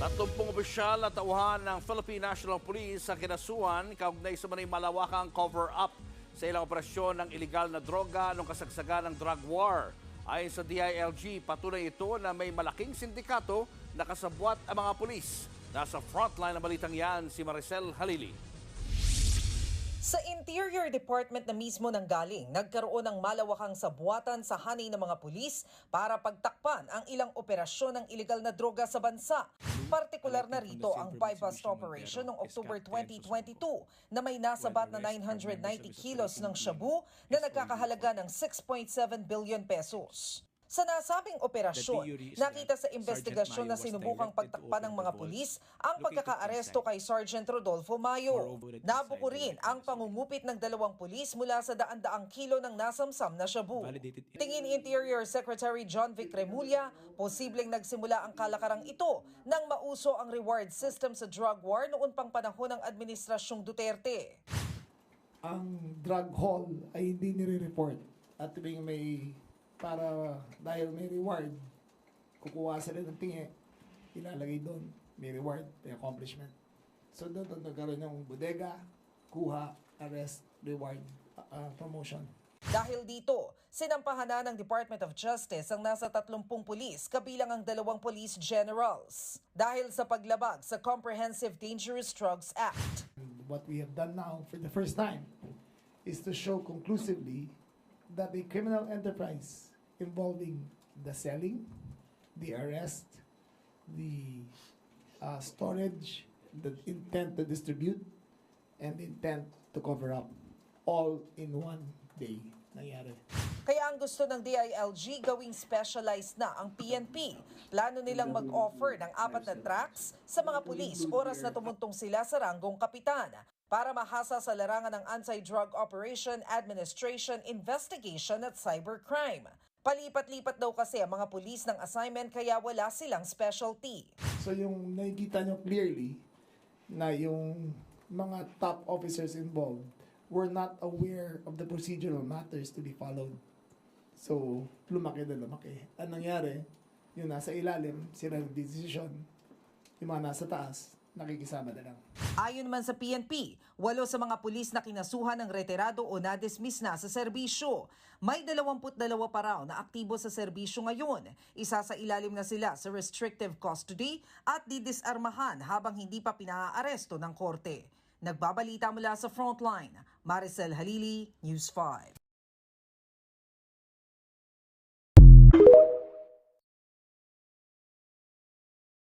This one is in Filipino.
Tatlumpong opisyal na tauhan ng Philippine National Police sa kinasuhan kaugnay sa manay malawakang cover-up sa ilang operasyon ng iligal na droga noong kasagsagan ng drug war. Ayon sa DILG, patuloy ito na may malaking sindikato na kasabwat ang mga pulis. Nasa frontline ng balitang yan si Maricel Halili. Sa Interior Department na mismo nang galing, nagkaroon ng malawakang sabuatan sa hanay ng mga pulis para pagtakpan ang ilang operasyon ng iligal na droga sa bansa. Partikular na rito ang bypass operation noong October 2022 na may nasabat na 990 kilos ng shabu na nagkakahalaga ng 6.7 billion pesos. Sa nasabing operasyon, nakita sa investigasyon na sinubukang pagtakpan ng mga pulis ang pagkakaaresto kay Sergeant Rodolfo Mayo. Nabuko rin ang pangungupit ng dalawang pulis mula sa daan-daang kilo ng nasamsam na shabu. Tingin Interior Secretary John Vic Remulla, posibleng nagsimula ang kalakarang ito nang mauso ang reward system sa drug war noon pang panahon ng Administrasyong Duterte. ang drug haul ay hindi nire-report at tuwing may para dahil may reward kukuha sila ng tingi ilalagay doon may reward may accomplishment so doon doon nagkaroon ng bodega kuha arrest reward uh, uh, promotion Dahil dito, sinampahan na ng Department of Justice ang nasa 30 pulis kabilang ang dalawang police generals. Dahil sa paglabag sa Comprehensive Dangerous Drugs Act. What we have done now for the first time is to show conclusively that a criminal enterprise involving the selling, the arrest, the uh, storage, the intent to distribute, and the intent to cover up all in one day gusto ng DILG gawing specialized na ang PNP. Plano nilang mag-offer ng apat na tracks sa mga pulis oras na tumuntong sila sa ranggong kapitan para mahasa sa larangan ng Anti-Drug Operation Administration Investigation at Cybercrime. Palipat-lipat daw kasi ang mga pulis ng assignment kaya wala silang specialty. So yung nakikita nyo clearly na yung mga top officers involved were not aware of the procedural matters to be followed. So, lumaki na lumaki. Ang nangyari, yung nasa ilalim, sila nag-decision. Yung mga nasa taas, nakikisama na lang. Ayon naman sa PNP, walo sa mga pulis na kinasuhan ng retirado o na-dismiss na sa serbisyo. May 22 pa raw na aktibo sa serbisyo ngayon. Isa sa ilalim na sila sa restrictive custody at didisarmahan habang hindi pa pinaaresto ng korte. Nagbabalita mula sa Frontline, Maricel Halili, News 5.